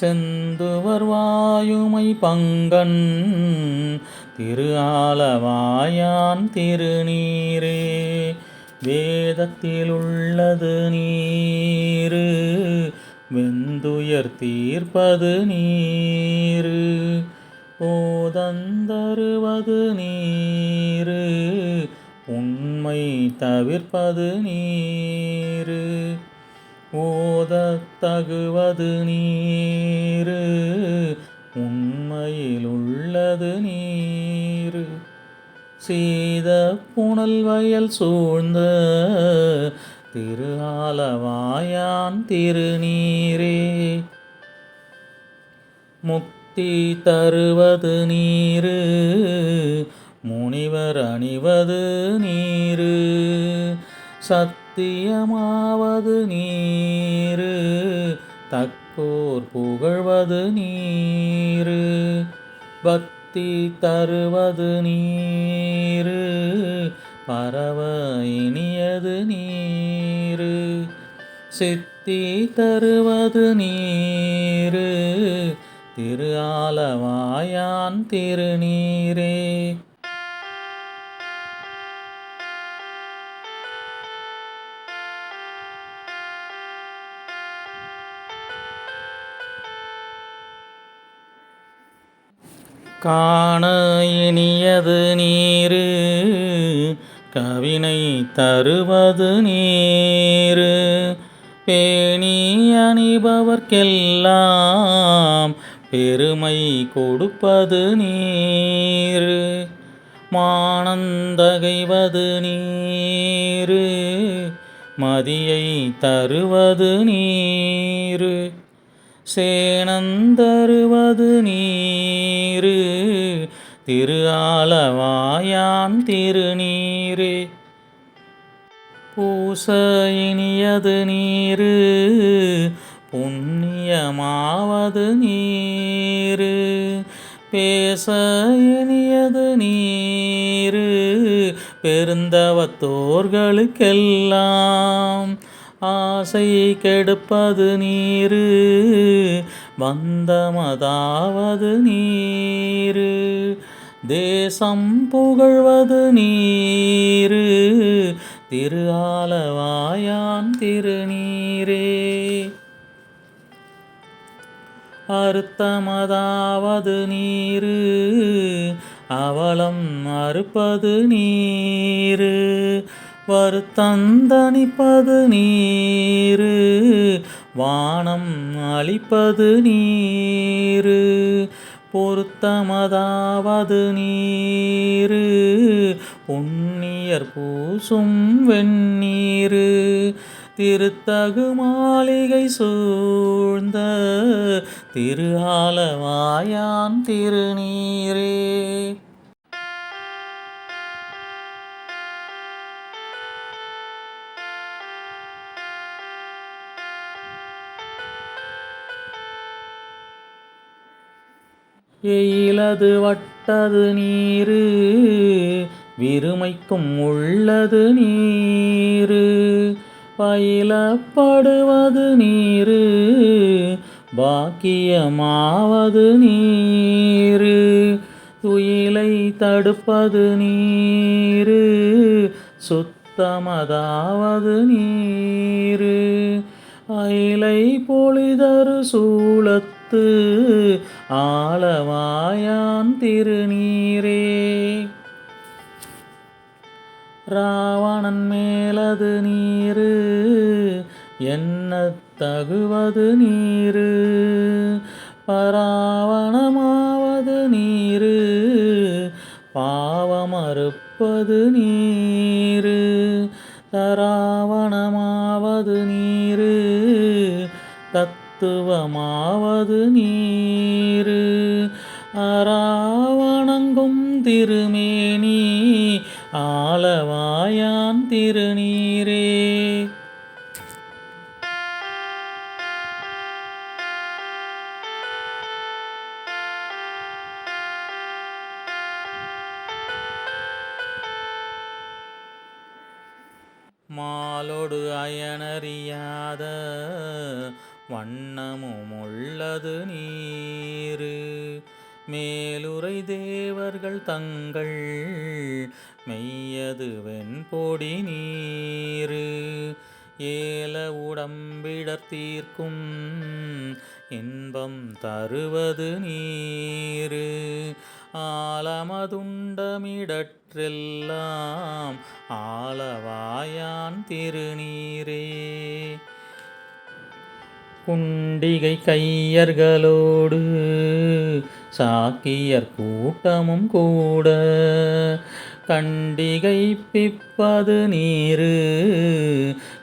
செந்துவர் வாயுமை பங்கன் திரு ஆலவாயான் திருநீரே. வேதத்தில் உள்ளது நீரு வெந்துயர் தீர்ப்பது நீரு. போதந்தருவது நீரு உண்மை தவிர்ப்பது நீரு. ஓதத்தகுவது நீர் நீரு உண்மையில் உள்ளது நீரு. சீத புனல் வயல் சூழ்ந்த திரு ஆலவாயான் திருநீரே. முக்தி தருவது நீரு முனிவர் அணிவது நீரு. சத்தியமாவது நீரு தக்கோர் புகழ்வது நீரு. பக்தி தருவது நீரு பரவ இனியது நீரு. சித்தி தருவது நீரு திரு ஆலவாயான் திருநீரே. காண இனியது நீரு கவினை தருவது நீரு. பேணி அணிபவர்க்கெல்லாம் பெருமை கொடுப்பது நீரு. மானந்தகைவது நீரு மதியை தருவது நீரு. சேனந்தருவது நீர் திரு திரு ஆலவாயாம் திருநீரு. பூச இனியது நீரு புண்ணியமாவது நீரு. பேச இனியது நீரு பெருந்தவத்தோர்களுக்கெல்லாம் ஆசை கெடுப்பது நீரு. வந்தமதாவது நீரு தேசம் புகழ்வது நீரு திரு ஆலவாயான் திருநீரே. அறுத்தமதாவது நீரு அவலம் அறுப்பது நீரு வருத்தந்தனிப்பது நீரு வானம் அளிப்பது நீரு பொருத்தமதாவது நீரு. பொன்னியர் பூசும் வெண்ணீரு திருத்தகு மாளிகை சூழ்ந்த திரு ஆலவாயான் திருநீரே. எயிலது வட்டது நீரு விருமைக்கும் உள்ளது நீரு. பயிலப்படுவது நீரு பாக்கியமாவது நீரு. துயிலை தடுப்பது நீரு சுத்தமதாவது நீரு. அயிலை பொழிதரு சூழத்து ஆலவாயான் திருநீரே. ராவணன் மேலது நீரு என்ன தகுவது நீரு? பராவணமாவது நீரு பாவமறுப்பது நீரு. தராவணமாவது நீரு தத் தத்துவமாவது நீர். அராவணங்கும் திருமேனி ஆலவாயான் திருநீரே. மாலோடு அயனறியாத வண்ணமும் உள்ளது நீரு. மேலுரை தேவர்கள் தங்கள் மெய்யது வெண்பொடி நீரு. ஏல உடம்பிடர் தீர்க்கும் இன்பம் தருவது நீரு. ஆலமதுண்டமிடற்றெல்லாம் ஆலவாயான் திருநீரே. குண்டிகை கையர்களோடு சாக்கியர் கூட்டமும் கூட. கண்டிகை பிப்பது நீரு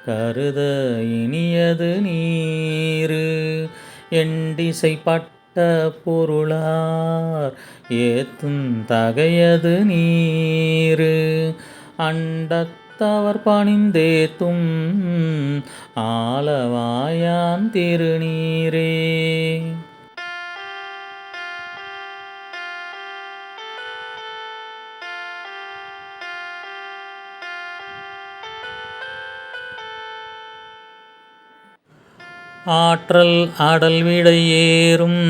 கருத இனியது நீரு. எண்டிசை பட்ட பொருளார் ஏத்தும் தகையது நீரு. அண்ட அண்டத்தவர் பணிந்தேத்தும் ஆலவாயான் திருநீரே. ஆற்றல் அடல் விடையேறும்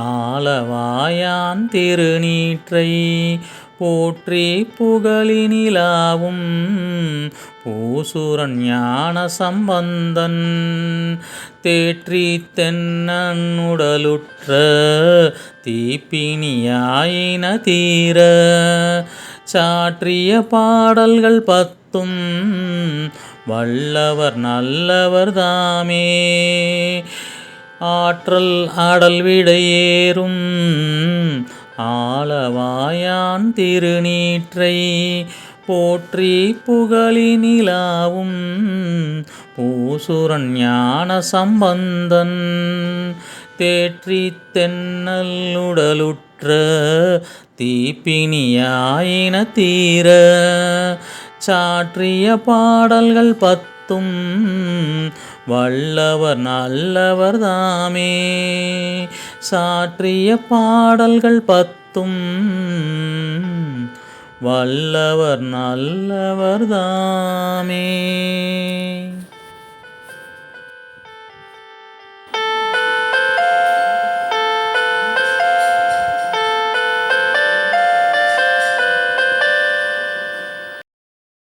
ஆலவாயான் திருநீற்றை போற்றி புகழினிலாவும் பூசுரன் ஞான சம்பந்தன். தேற்றி தென்னனுடலுற்ற தீப்பினியாயின தீர. சாற்றிய பாடல்கள் பத்தும் வல்லவர் நல்லவர் தாமே. ஆற்றல் அடல் விடையேறும் ஆளவாயான் திருநீற்றை போற்றி புகழினிலாவும் பூசுரன் ஞான சம்பந்தன் தேற்றி தென்னல்லுடலுற்ற தீப்பினியாயின தீர சாற்றிய பாடல்கள் பத்து காத்தும் வல்லவர் நல்லவர் தாமே. சாற்றிய பாடல்கள் பத்தும். வல்லவர் நல்லவர் தாமே.